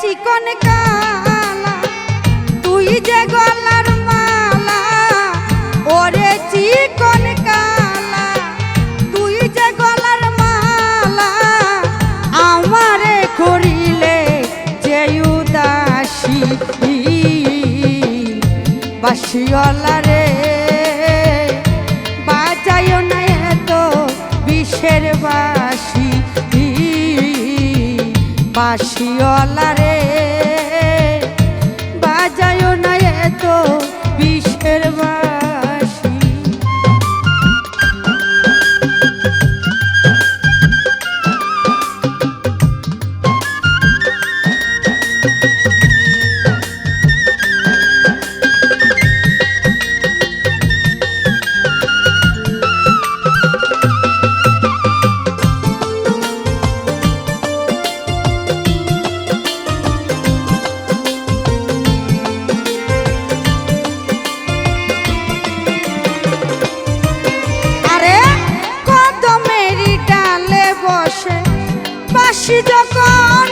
চিকন কালা, তুই যে গলার মালা, ওরে চিকন কালা, তুই যে গলার মালা, আমারে করিলে যে উদাসী বাসিওয়ালা রে। যখন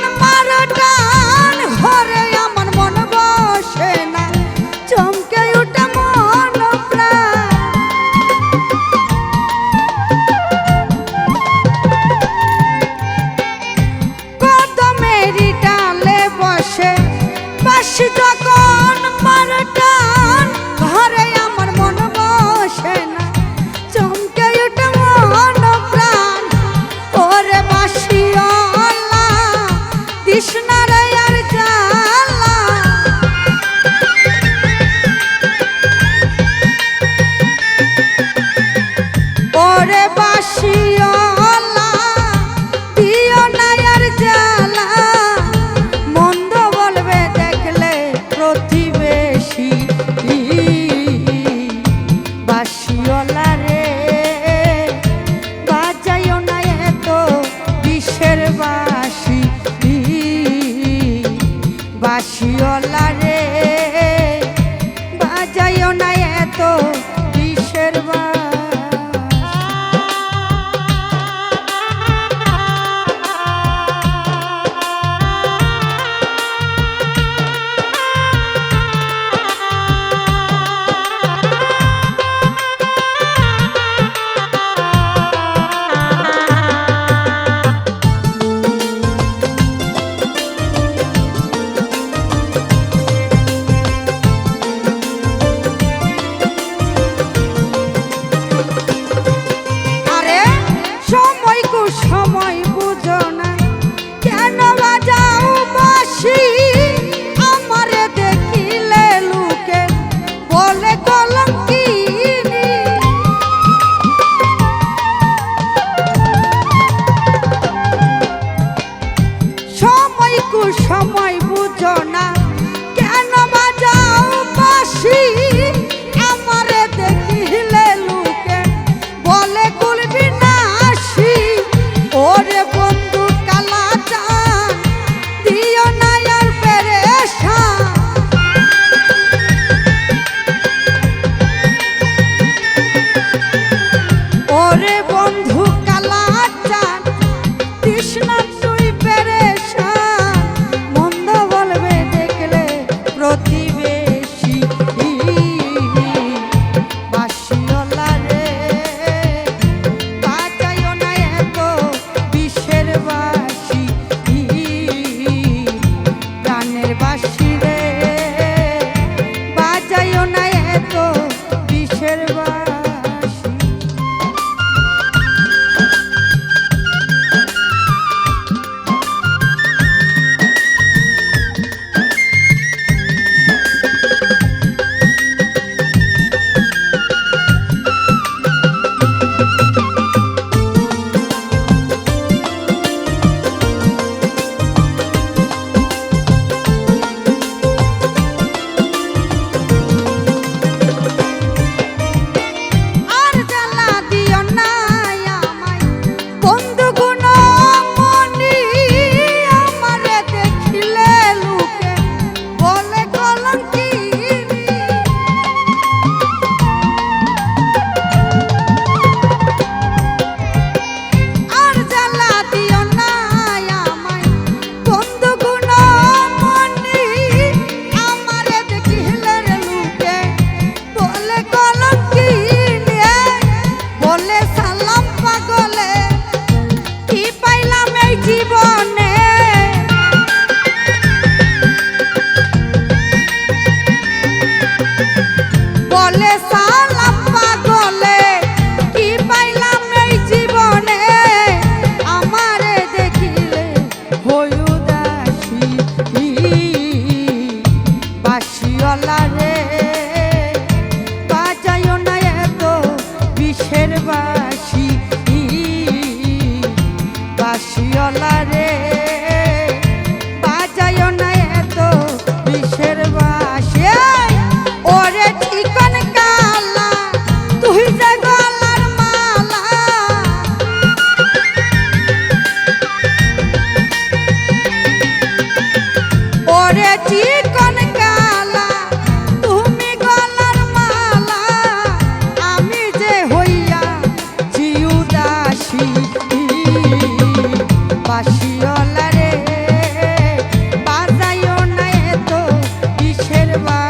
Cachiola বাসিওয়ালা demais.